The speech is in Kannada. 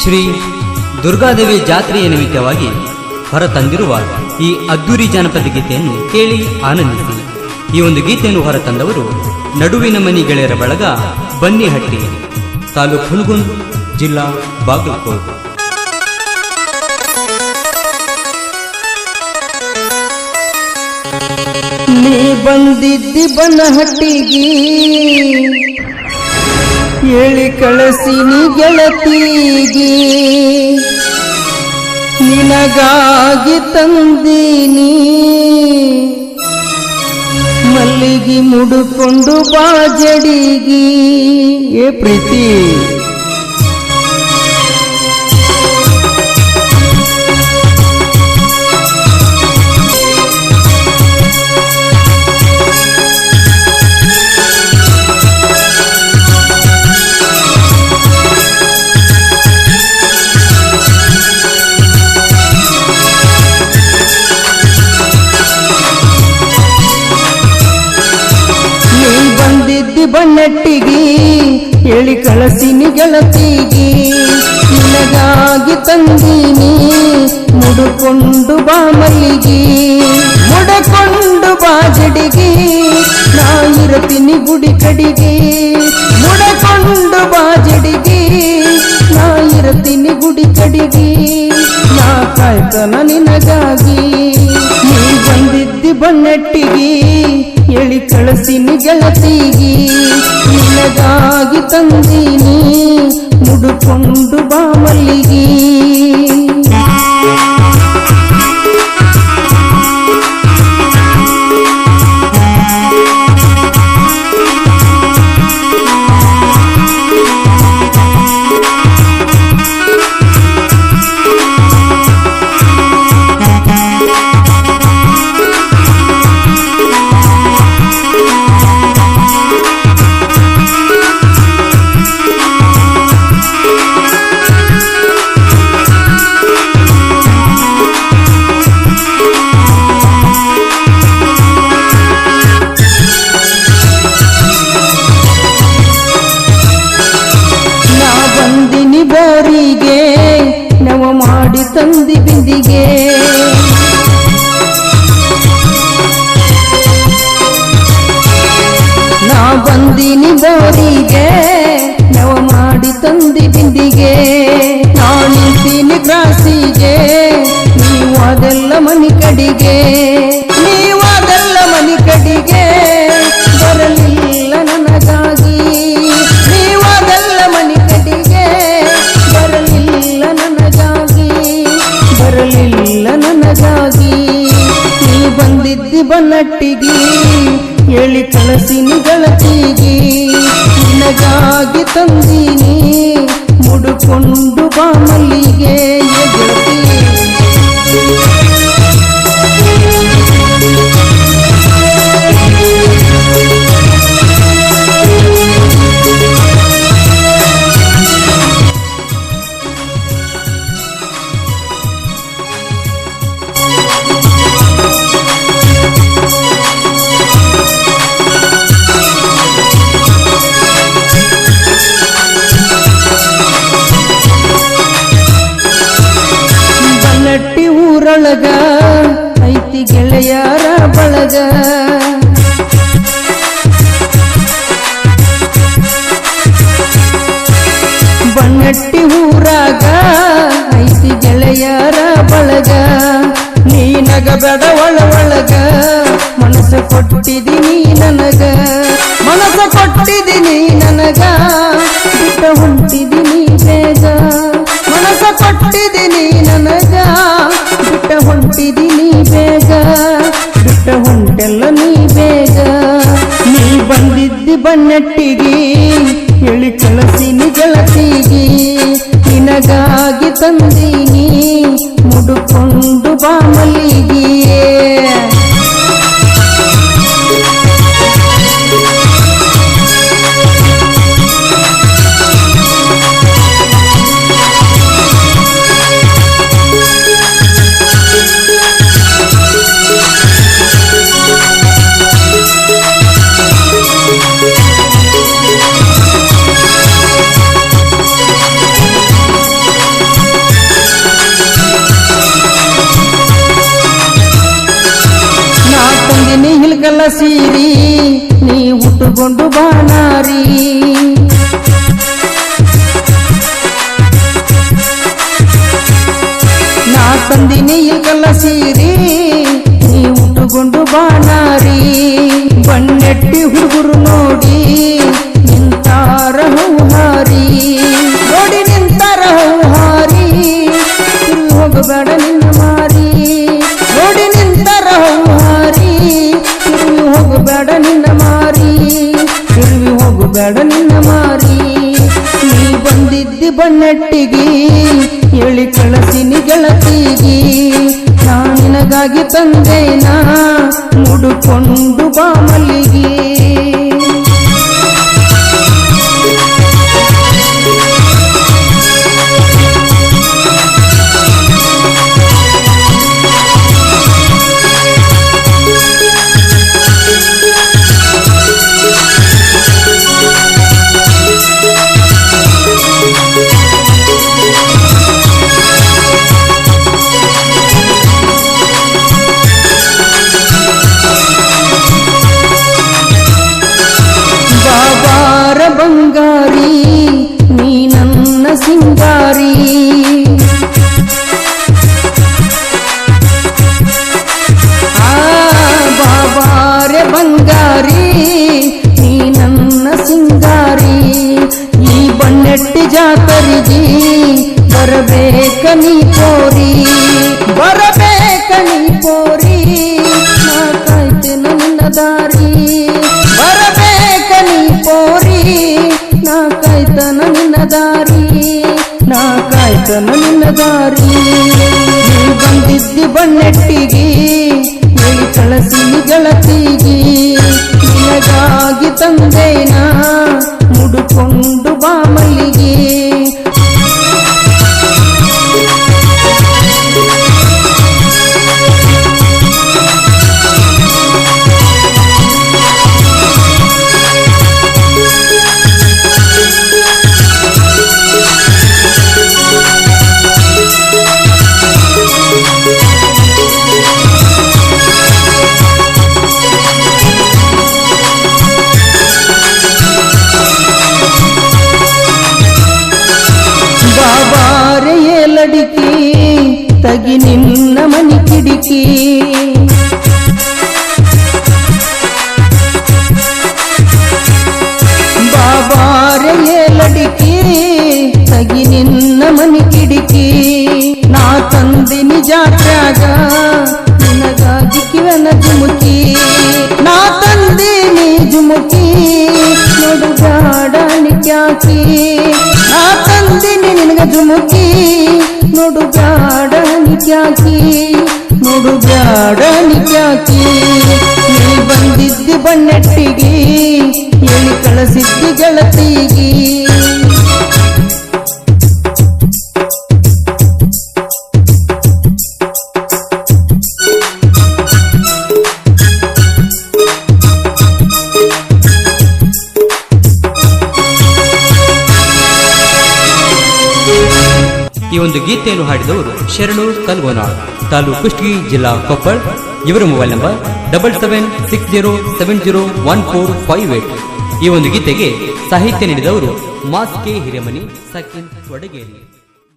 ಶ್ರೀ ದುರ್ಗಾದೇವಿ ಜಾತ್ರೆಯ ನಿಮಿತ್ತವಾಗಿ ಹೊರತಂದಿರುವ ಈ ಅದ್ದೂರಿ ಜಾನಪದ ಗೀತೆಯನ್ನು ಕೇಳಿ ಆನಂದಿಸಿ. ಈ ಒಂದು ಗೀತೆಯನ್ನು ಹೊರತಂದವರು ನಡುವಿನ ಮನಿ ಗೆಳೆಯರ ಬಳಗ ಬನ್ನಿಹಟ್ಟಿ, ತಾಲೂಕು ಹುಲ್ಗುಂದ್ ಜಿಲ್ಲಾ ಬಾಗಲಕೋಟ್. ನೀ ಬಂದಿದ್ದಿ ಬನಹಟ್ಟಿಗಿ ಹೇಳಿ ಕಳಸಿನಿ ಗೆಳತಿಗಿ. ನಿನಗಾಗಿ ತಂದೀನಿ. ಮಲ್ಲಿಗೆ ಮುಡುಕೊಂಡು ಬಾಜಡಿಗಿ ಏ ಪ್ರೀತಿ. ಎಳಿ ಹೇಳಿ ಕಳಸಿನಿ ಗೆಳತಿಗಿ. ನಿನಗಾಗಿ ತಂದೀನಿ, ಮುಡುಕೊಂಡು ಬಾ ಮಲ್ಲಿಗಿ. ಮುಡಕೊಂಡು ಬಾ ಜಡಿಗಿ, ನಾ ಗುಡಿ ಕಡಿಗೆ. ಮುಡಕೊಂಡು ಬಾ ಜಡಿಗಿ, ನಾ ಗುಡಿ ಕಡಿಗೆ. ನಾ ಕಾಯ್ತನ ನಿನಗಾಗಿ. ನೀ ಬಂದಿದ್ದಿ ಬನ್ನಟ್ಟಿಗಿ ಎಳಿ ಕಳಸಿನಿ ಗೆಳತಿಗಿ ನಿನಗಾಗಿ ಮಾಡಿ ತಂದಿ ಬಿಂದಿಗೆ. ನಾ ಬಂದಿನಿ ಬೋರಿಗೆ, ನವ ಮಾಡಿ ತಂದಿ ಬಿಂದಿಗೆ. ನಾ ನಿಂತೀನಿ ಕ್ರಾಸಿಗೆ ನೀವು ಅದೆಲ್ಲ ಮನಿ ಕಡಿಗೆ. ಬಂದಿದ್ದಿ ಬನ್ನಟ್ಟಿಗಿ ಹೇಳಿ ಕಳಸಿನ ಗಳತಿಗಿ ನಿನಗಾಗಿ ತಂದೀನಿ ಮುಡುಕೊಂಡು ಬಾ ಮಲ್ಲಿಗೆ ಊರೊಳಗ ಐತಿ ಗೆಳೆಯರ ಬಳಗ. ಬನ್ನಟ್ಟಿ ಊರಾಗ ಐತಿ ಗೆಳೆಯರ ಬಳಗ. ನೀನಗ ಬೆಡ ಒಳ ಒಳಗ ಮನಸ್ಸು ಕೊಟ್ಟಿದ್ದೀನಿ ನನಗ ಮನಸ್ಸ ಮುಡುಕೊಂಡು ಬಾ ಮಲ್ಲಿಗೆ ಸೀರಿ, ನೀ ಹುಟ್ಟುಕೊಂಡು ಬಾನಾರಿ ನಾ ತಂದಿನಿ ಇಲ್ಕಲ್ಲ ಸೀರಿ, ನೀ ಹುಟ್ಟುಕೊಂಡು ಬಾನಾರಿ ಬಣ್ಣೆಟ್ಟಿ ಹುಡುಗರು ನೋಡಿ ಹೋಗಬೇಡ ನಿನ್ನ ಮಾರಿ. ತಿರುಗಿ ಹೋಗಬೇಡ ನಿನ್ನ ಮಾರಿ. ನೀ ಬಂದಿದ್ದಿ ಬಣ್ಣಟ್ಟಿಗಿ, ಹೇಳಿ ಕಳಸಿನಿ ಗೆಳತಿಗಿ. ನಾ ನಿನಗಾಗಿ ತಂದೇನಾ, ಮುಡುಕೊಂಡು ಬರಬೇಕ ಪೋರಿ ಬರಬೇಕ ಪೋರಿ ನಾ ಕಾಯ್ತೇನ ದಾರಿ. ಬರಬೇಕ ಪೋರಿ ನಾ ಕಾಯ್ತನ ದಾರಿ ನಾ ಕಾಯ್ತನ ದಾರಿ. ನೀ ಬಂದಿದ್ದಿ ಬಣ್ಣೆಟ್ಟಿಗೆ, ನೀ ಕಳಸಿ ಗೆಳತಿಗೆ, ನಿನಗಾಗಿ ತಂದೇನಾ ಮುಡುಕೊಂಡು ಬಾ ತಗಿ ನಿನ್ನ ಮನಿ ಕಿಡಿಕಿ ಬಾಬಾರೆ ಏಲಡಿಕಿ ತಗಿ ನಿನ್ನ ಮನಿ ಕಿಡಿಕಿ ನಾ ತಂದಿನಿ ಜಾತ್ಯಾಗ ನಿನಗಾಗಿ ಕಿವನ ಜುಮುಕಿ ನಾ ತಂದಿನಿ ಜುಮುಕಿ ನೋಡು ಗಾಡ ನಿತ್ಯಾಕಿ ನೋಡು ಬ್ಯಾಡ ನಿತ್ಯಾಕಿ ನೋಡು ಬ್ಯಾಡ ನಿತ್ಯಾಕಿ ನೀ ಬಂದಿದ್ದಿ ಬಣ್ಣೆಟ್ಟಿಗೆ ಎಲ್ಲಿ ಕಳಿಸಿದ್ದಿ ಗೆಳತಿಗಿ. ಈ ಒಂದು ಗೀತೆಯನ್ನು ಹಾಡಿದವರು ಶರಣು ಕಲ್ಗೋನಾಳ್. ತಾಲೂಕು ಕುಷ್ಟಗಿ ಜಿಲ್ಲಾ ಕೊಪ್ಪಳ. ಇವರ mobile number double seven six zero seven zero one four five eight. ಈ ಒಂದು ಗೀತೆಗೆ ಸಾಹಿತ್ಯ ನೀಡಿದವರು ಮಾಸ್ಕೆ ಹಿರೇಮನಿ ಸಕಿನ್ ವಡಗೇರಿ